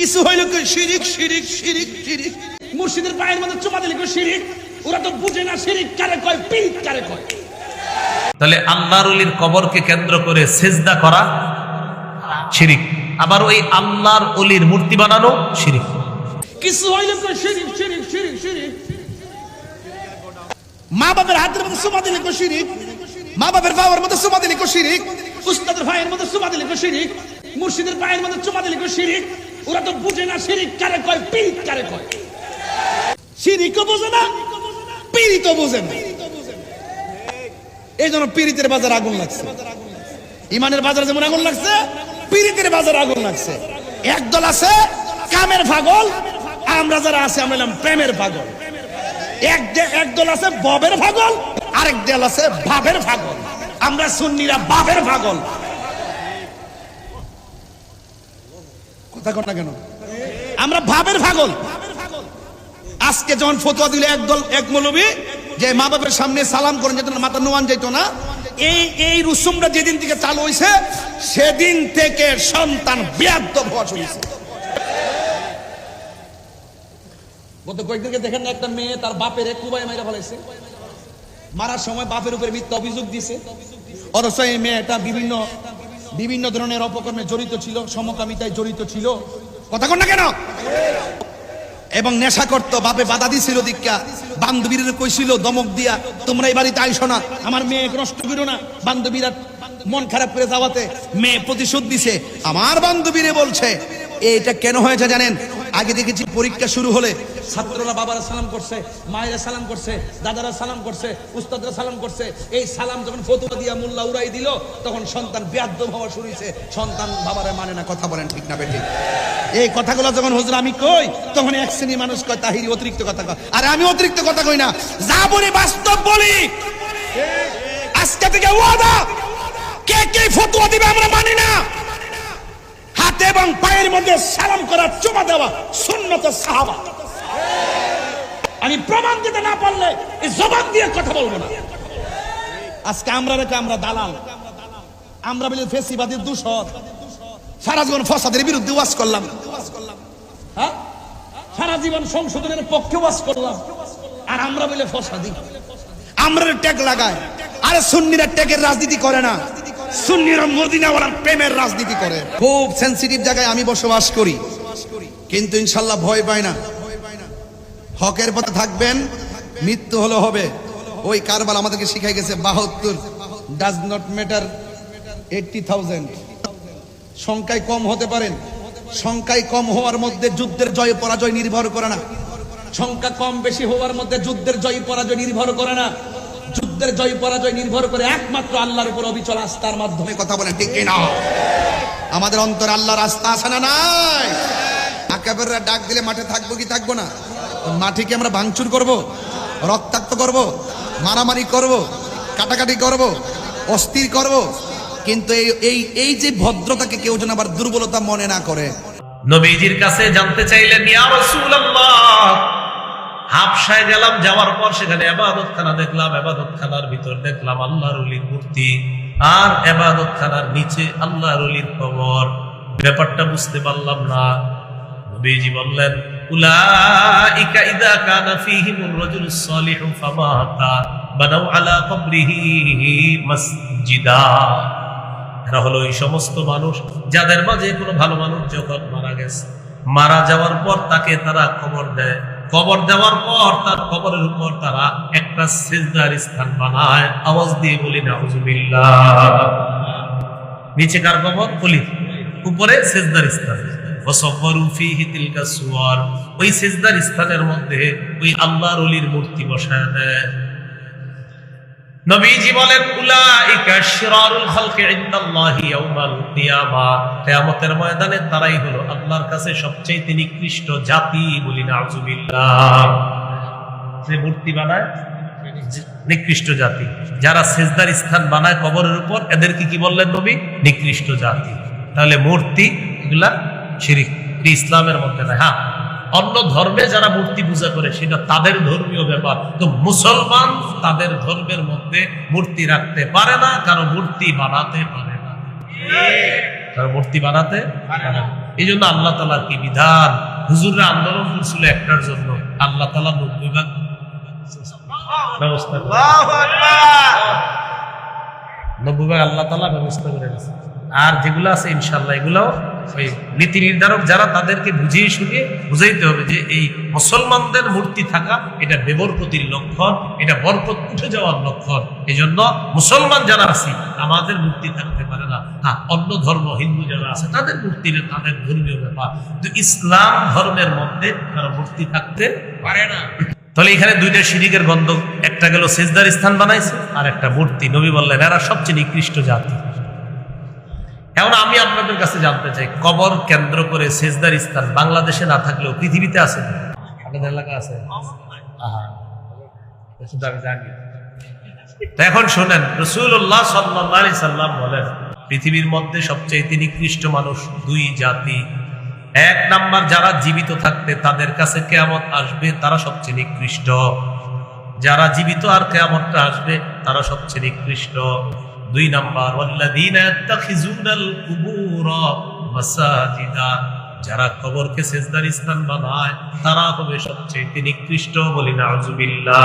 কিছু হইল কি শিরিক শিরিক শিরিক শিরিক। মুর্শিদের পায়ের মধ্যে চুমা দিলে কি শিরিক? ওরা তো বুঝে না শিরিক কারে কয় পিরিক কারে কয়। তাহলে আল্লাহর অলির কবরকে কেন্দ্র করে সেজদা করা শিরিক। আবার ওই আল্লাহর অলির মূর্তি বানানো শিরিক। কিছু হইল কি শিরিক শিরিক শিরিক শিরিক। মা বাবার হাতের মধ্যে চুমা দিলে কি শিরিক? মা বাবার বাবার মধ্যে চুমা দিলে কি শিরিক? উস্তাদের ভাইয়ের মধ্যে চুমা দিলে কি শিরিক? মুর্শিদের পায়ের মধ্যে চুমা দিলে কি শিরিক? ওরা তো বুঝে না শিরিক কারে কয় পিরিক কারে কয়। শিরিকও বোঝে না পিরিতও বোঝে না। এই জন্য পিরিতের বাজার আগুন লাগছে। ইমানের বাজার যেমন আগুন লাগছে পিরিতের বাজার আগুন লাগছে। একদল আছে কামের পাগল, আমরা যারা আছে, আমরা হলাম প্রেমের পাগল। এক একদল আছে ববের পাগল, আরেক দল আছে ভাবের পাগল। আমরা সুন্নিরা বাবের পাগল। কথা না কেন? আমরা ভাবের পাগল আজকে যখন দিলে একদল, এক মৌলবী, যে মা সামনে সালাম করেন যেত না মাথা নোয়ান যেত না, এই এই রুসুমটা যেদিন থেকে চালু হয়েছে সেদিন থেকে সন্তান ব্যাদ্য হওয়া চলেছে গত কয়েকদিনকে দেখেন না একটা মেয়ে তার বাপের কুবাই মাইরা ফেলাইছে। মারার সময় বাপের উপরে মিথ্যা অভিযোগ দিছে। অথচ এই মেয়েটা বিভিন্ন বিভিন্ন ধরনের অপকর্মে জড়িত ছিল, সমকামিতায় জড়িত ছিল। কথা কর না কেন? এবং নেশা করত বাপে বাধা দিছিল দীক্ষা। বান্ধবীর কইছিল, দমক দিয়া, তোমরা এই বাড়িতে আইসো না। আমার মেয়ে নষ্ট করো না। বান্ধবীরা মন খারাপ করে যাওয়াতে মেয়ে প্রতিশোধ দিছে। আমার বান্ধবীরে বলছে এটা কেন হয়েছে জানেন? আগে দেখেছি পরীক্ষা শুরু হলে ছাত্ররা বাবারা সালাম করছে, মায়েরা সালাম করছে, দাদারা সালাম করছে, উস্তাদরা সালাম করছে। এই সালাম যখন ফতুয়া দিয়া মোল্লা উড়াই দিল, তখন সন্তান ব্যাদ্য হওয়া শুরু হয়েছে সন্তান বাবারা মানে না, কথা বলেন ঠিক না বেঠিক। এই কথাগুলো যখন হুজুর আমি কই, তখন এক শ্রেণি মানুষ কয়, তাহিরি, অতিরিক্ত কথা কয়। আর আমি অতিরিক্ত কথা কই না, যা বলি বাস্তব বলি। আজকে থেকে ওয়াদা। কে কে ফতুয়া দিবে আমরা মানি না হাতে এবং পায়ের মধ্যে সালাম করা চুমা দেওয়া সুন্নত সাহাবা। আমি প্রমাণ দিতে না পারলে এই জবান দিয়ে কথা বলব না। আজকে আমরা রেখে আমরা দালাল। আমরা বলি দূষর সারা জীবন ফসাদের বিরুদ্ধে ওয়াজ করলাম। হ্যাঁ? সারা জীবন সংশোধনের পক্ষে ওয়াজ করলাম। আর আমরা বলে ফসাদি। আমরা ট্যাগ লাগায়। আরে সুন্নিরা ট্যাগের রাজনীতি করে না। সুন্নিরা মদিনাওয়ালার প্রেমের রাজনীতি করে। খুব সেন্সিটিভ জায়গায় আমি বসবাস করি। কিন্তু ইনশাল্লাহ ভয় পায় না। হকের পথে থাকবেন, মৃত্যু হলো হবে। ওই কারবাল আমাদেরকে শিখাই গেছে, বাহাত্তর does not matter eighty thousand সংখ্যায় কম হতে পারেন, সংখ্যায় কম হওয়ার মধ্যে যুদ্ধের জয়, পরাজয় নির্ভর করে না। সংখ্যা কম বেশি হওয়ার মধ্যে যুদ্ধের জয়, পরাজয় নির্ভর করে না। যুদ্ধের জয়, পরাজয় নির্ভর করে একমাত্র আল্লাহর উপর অবিচল আস্থার মাধ্যমে কথা বলেন, ঠিক না আমাদের অন্তর আল্লাহর আস্থা আছে না নাই? আকাবেররা ডাক দিলে মাঠে থাকব কি থাকব না? মাঠে কি আমরা ভাঙচুর করব? রক্তাক্ত করব? মারামারি করব? কাটাকাটি করব? অস্থির করব? কিন্তু এই এই এই যে ভদ্রতাকে কেউ যেন আবার দুর্বলতা মনে না করে। নবীজির কাছে জানতে চাইলেন, ইয়া রাসূলুল্লাহ! হাবশায় গেলাম, যাওয়ার পর সেখানে এবাদত খানা দেখলাম এবাদত খানার ভিতর দেখলাম আল্লাহর অলির মূর্তি। আর এবাদত খানার নিচে আল্লাহর অলির কবর। ব্যাপারটা বুঝতে পারলাম না। নবীজি বললেন, উলাইকা ইদা কানা ফীহিমুর সালিহু ফামাতা বানাউ আলা কবরিহি মাসজিদা। এরা হলো এই সমস্ত মানুষ যাদের মাঝে কোনো ভালো মানুষ যখন মারা গেছে, মারা যাওয়ার পর তাকে তারা কবর দেয়। কবর দেওয়ার পর তার কবরের উপর তারা একটা সেজদার স্থান বানায়। আওয়াজ দিয়ে বলি না নিচে কার কবর? উপরে সেজদার স্থান। ওই সেজদার স্থানের মধ্যে ওই আল্লাহর ওলির মূর্তি বসায় দেয়। নবীজি ময়দানে তারাই হলো আল্লাহর কাছে সবচেয়ে নিকৃষ্ট জাতি বলি নাউজুবিল্লাহ। যে মূর্তি বানায়, নিকৃষ্ট জাতি। যারা সেজদার স্থান বানায় কবরের উপর, এদেরকে কি বললেন নবী? নিকৃষ্ট জাতি। তাহলে মূর্তি এগুলা শিরিক ইসলামের মধ্যে না হ্যাঁ অন্য ধর্মে যারা মূর্তি পূজা করে সেটা তাদের ধর্মীয় ব্যাপার। তো মুসলমান তাদের ধর্মের মধ্যে মূর্তি রাখতে পারে না কারও মূর্তি বানাতে পারে না। কারও মূর্তি বানাতে পারে না। এই জন্য আল্লাহ তালার কি বিধান? হুজুররা আন্দোলন করছিল একটার জন্য। আল্লাহ তালা নব্বই ভাগ ব্যবস্থা। নব্বই ভাগ আল্লাহ তালা ব্যবস্থা করে আর যেগুলো আছে ইনশাল্লাহ এগুলো ওই নীতি নির্ধারক যারা তাদেরকে বুঝিয়ে শুনিয়ে বুঝাইতে হবে যে এই মুসলমানদের মূর্তি থাকা, এটা বেবরকতির লক্ষণ, এটা বরকত উঠে যাওয়ার লক্ষণ। এই জন্য মুসলমান যারা আছি, আমাদের মূর্তি থাকতে পারে না। হ্যাঁ অন্য ধর্ম, হিন্দু যারা আছে, তাদের মূর্তি তাদের ধর্মীয় ব্যাপার। কিন্তু ইসলাম ধর্মের মধ্যে তারা মূর্তি থাকতে পারে না। তাহলে এখানে দুইটা শিরিকের গন্ধ, একটা গেল সেজদার স্থান বানাইছে, আর একটা মূর্তি। নবী বললেন, এরা সবচেয়ে নিকৃষ্ট জাতি। এখন আমি আপনাদের কাছে জানতে চাই, কবর কেন্দ্র করে সেজদার স্থান বাংলাদেশে না থাকলেও পৃথিবীতে আছে আপনাদের এলাকা আছে? এখন শোনেন রসুল্লাহ সাল্লি সাল্লাম বলেন, পৃথিবীর মধ্যে সবচেয়ে তিনি নিকৃষ্ট মানুষ দুই জাতি। এক নাম্বার, যারা জীবিত থাকতে তাদের কাছে কেয়ামত আসবে, তারা সবচেয়ে নিকৃষ্ট। যারা জীবিত আর কেয়ামতটা আসবে, তারা সবচেয়ে নিকৃষ্ট। দুই নাম্বার, ওয়াল্লাযীনা ইয়াত্তাখিযুনাল কুবুরা মাসাজিদা, যারা কবরকে সেজদার স্থান বানায়, তারা হবে সবচেয়ে নিকৃষ্ট বলি নাউজুবিল্লাহ।